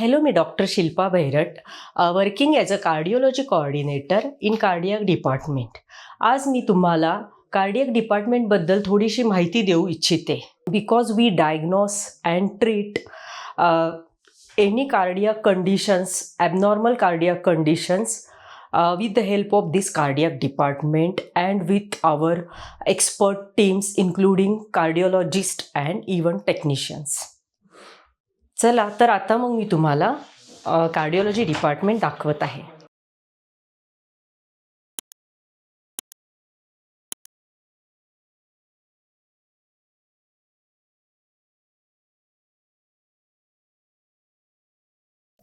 Hello me doctor Shilpa Bhairat working as a cardiology coordinator in cardiac department आज मी तुम्हाला cardiac डिपार्टमेंटबद्दल थोडीशी माहिती देऊ इच्छिते. Because we diagnose and treat any cardiac conditions abnormal cardiac conditions with the help of this cardiac department and with our expert teams including cardiologist and even technicians चला तर आता मग मी तुम्हाला कार्डिओलॉजी डिपार्टमेंट दाखवत आहे.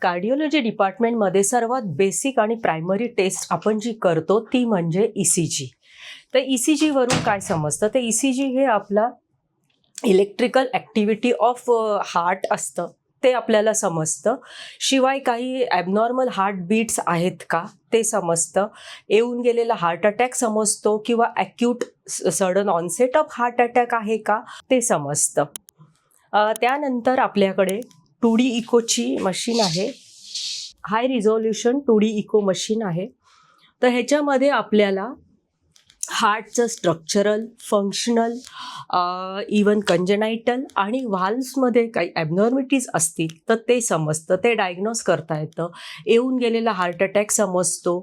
कार्डिओलॉजी डिपार्टमेंटमध्ये सर्वात basic आणि प्रायमरी टेस्ट आपण जी करतो ती म्हणजे ई सी जी तर ई सी जीवरून काय समजतं? तर ई सी जी हे आपला इलेक्ट्रिकल ॲक्टिव्हिटी ऑफ हार्ट असतं. ते आपल्याला समजतं. शिवाय काही ॲबनॉर्मल हार्टबीट्स आहेत का? ते समजतं. येऊन गेलेला हार्ट अटॅक समजतो किंवा acute sudden onset of heart attack आहे का? ते समजतं. त्यानंतर आपल्याकडे टू डी इकोची मशीन आहे. High resolution two D echo machine आहे. तर ह्याच्यामध्ये आपल्याला हार्टचं स्ट्रक्चरल फंक्शनल इवन कंजनायटल आणि व्हाल्समध्ये काही ॲबनॉर्मिटीज असतील तर ते समजतं ते डायग्नोज करता येतं. येऊन गेलेला हार्ट अटॅक समजतो.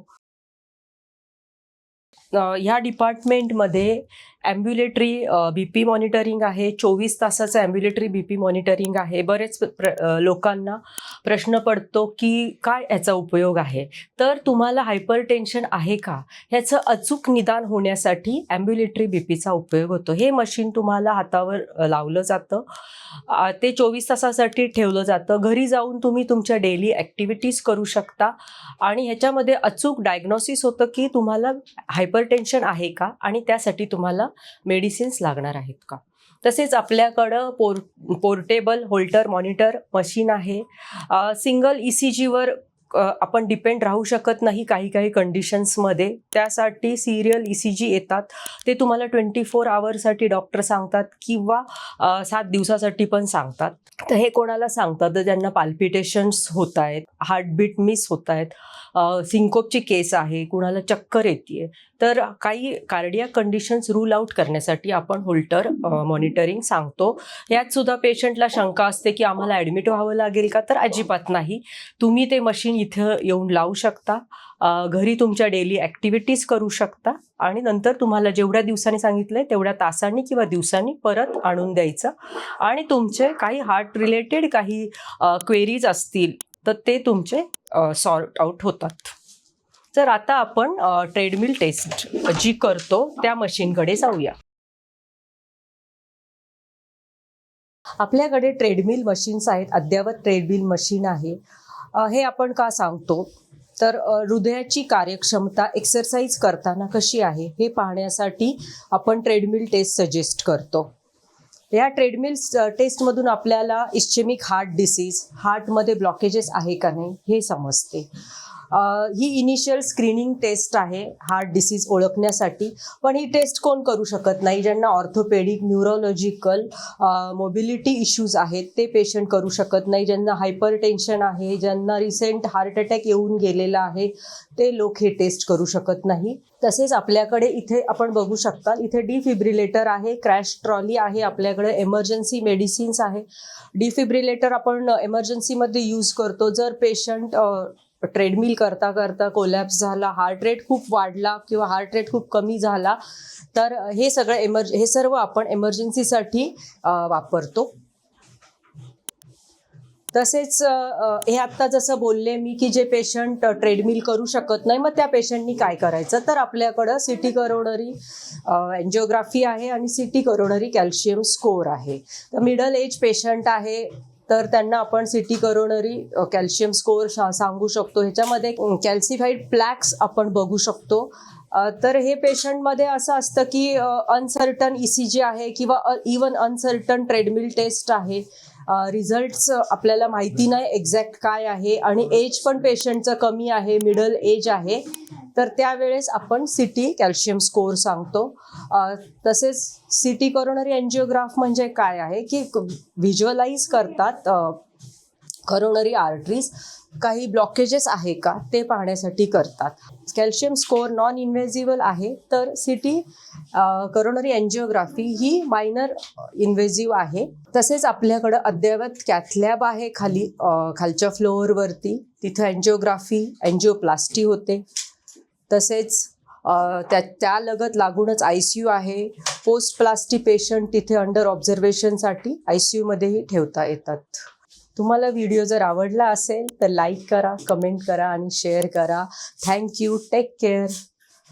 ह्या डिपार्टमेंटमध्ये ॲम्ब्युलेटरी बी पी मॉनिटरिंग आहे चोवीस तासाचं ॲम्ब्युलेटरी बी पी मॉनिटरिंग आहे. बरेच प्र लोकांना प्रश्न पडतो की काय याचा उपयोग आहे? तर तुम्हाला हायपर टेन्शन आहे का? ह्याचं अचूक निदान होण्यासाठी ॲम्ब्युलेटरी बी पीचा उपयोग होतो. हे मशीन तुम्हाला हातावर लावलं जातं. ते चोवीस तासासाठी ठेवलं जातं. घरी जाऊन तुम्ही तुमच्या डेली ॲक्टिव्हिटीज करू शकता. आणि ह्याच्यामध्ये अचूक डायग्नोसिस होतं की तुम्हाला हायपर टेन्शन आहे का? आणि त्यासाठी तुम्हाला मेडिसिन्स लागणार आहेत का? तसेच आपल्याकडं पोर पोर्टेबल होल्टर मॉनिटर मशीन आहे. सिंगल ई सी जीवर आपण डिपेंड राहू शकत नाही काही काही कंडिशन्समध्ये. त्यासाठी सिरियल ई सी जी येतात. ते तुम्हाला ट्वेंटी फोर आवर्ससाठी डॉक्टर सांगतात किंवा सात दिवसासाठी पण सांगतात. तर हे कोणाला सांगतात? ज्यांना पाल्पिटेशन्स होत आहेत हार्टबीट मिस होत आहेत सिंकोपची केस आहे कुणाला चक्कर येते तर काही कार्डिया कंडिशन्स रूल आउट करण्यासाठी आपण होल्टर मॉनिटरिंग सांगतो. यात सुद्धा पेशंटला शंका असते की आम्हाला ॲडमिट व्हावं लागेल का? तर अजिबात नाही. तुम्ही ते मशीन इथं येऊन लावू शकता. घरी तुमच्या डेली ॲक्टिव्हिटीज करू शकता. आणि नंतर तुम्हाला जेवढ्या दिवसांनी सांगितलं आहे तेवढ्या तासांनी किंवा दिवसांनी परत आणून द्यायचं. आणि तुमचे काही हार्ट रिलेटेड काही क्वेरीज असतील तर ते तुमचे सॉर्ट आउट होतात. तर आता आपण ट्रेडमिल टेस्ट जी करतो त्या मशीनकडे जाऊया. आपल्याकडे ट्रेडमिल मशीन्स आहेत अद्ययावत ट्रेडमिल मशीन आहे. हे आपण का सांगतो? तर हृदयाची कार्यक्षमता एक्सरसाइज करताना कशी आहे हे पाहण्यासाठी आपण ट्रेडमिल टेस्ट सजेस्ट करतो. या ट्रेडमिल टेस्टमधून आपल्याला इस्चेमिक हार्ट डिसीज हार्टमध्ये ब्लॉकेजेस आहे का नाही हे समजते. ही इनिशियल स्क्रीनिंग टेस्ट आहे हार्ट डिसीज ओळखण्यासाठी. पण ही टेस्ट कोण करू शकत नाही ज्यांना ऑर्थोपेडिक न्यूरोलॉजिकल मोबिलिटी इश्यूज आहेत ते पेशंट करू शकत नाही. ज्यांना हायपर टेन्शन आहे ज्यांना रिसेंट हार्ट अटॅक येऊन गेलेला आहे ते लोक हे टेस्ट करू शकत नाही. तसेच आपल्याकडे इथे आपण बघू शकता इथे डिफिब्रिलेटर आहे क्रॅश ट्रॉली आहे आपल्याकडे एमर्जन्सी मेडिसिन्स आहे. डिफिब्रिलेटर आपण एमर्जन्सीमध्ये यूज करतो. जर पेशंट ट्रेडमिल करता करता कोलॅप्स झाला हार्ट रेट खूप वाढला किंवा हार्ट रेट खूप कमी झाला. तर हे सगळं एमर्ज हे सर्व आपण एमर्जन्सीसाठी वापरतो. तसेच हे आत्ता जसं बोलले मी की जे पेशंट ट्रेडमिल करू शकत नाही मग त्या पेशंटनी काय करायचं? तर आपल्याकडं सिटी करोनरी एन्जिओग्राफी आहे आणि सिटी करोनरी कॅल्शियम स्कोअर आहे. तर मिडल एज पेशंट आहे तर त्यांना आपण सिटी करोनरी कॅल्शियम स्कोअर सांगू शकतो. ह्याच्यामध्ये कॅल्सिफाईड प्लॅक्स आपण बघू शकतो. तर हे पेशंटमध्ये असं असतं की अनसर्टन ई सी जी आहे किंवा इवन अनसर्टन ट्रेडमिल टेस्ट आहे. रिझल्ट्स आपल्याला माहिती नाही एक्झॅक्ट काय आहे. आणि एज पण पेशंटचं कमी आहे मिडल एज आहे. तर त्यावेळेस आपण सिटी कॅल्शियम स्कोअर सांगतो. तसेच तसेच सिटी करोनरी एन्जिओग्राफ म्हणजे काय आहे की व्हिज्युअलाइज करतात करोनरी आर्टरीज काही ब्लॉकेजेस आहे का ते पाहण्यासाठी करतात. कॅल्शियम स्कोअर नॉन इन्व्हेजिबल आहे तर सिटी करोनरी एन्जिओग्राफी ही मायनर इन्व्हेजिव्ह आहे. तसेच आपल्याकडं अद्ययावत कॅथलॅब आहे खाली खालच्या फ्लोअरवरती तिथं एन्जिओग्राफी एन्जिओप्लास्टी होते. तसेच त्या त्या त्यालगत लागूनच आय सी यू आहे. पोस्ट प्लास्टी पेशंट तिथे अंडर ऑब्झर्वेशनसाठी आय सी यूमध्येही ठेवता येतात. तुम्हाला व्हिडिओ जर आवडला असेल तर लाईक करा कमेंट करा आणि शेअर करा. Thank you take care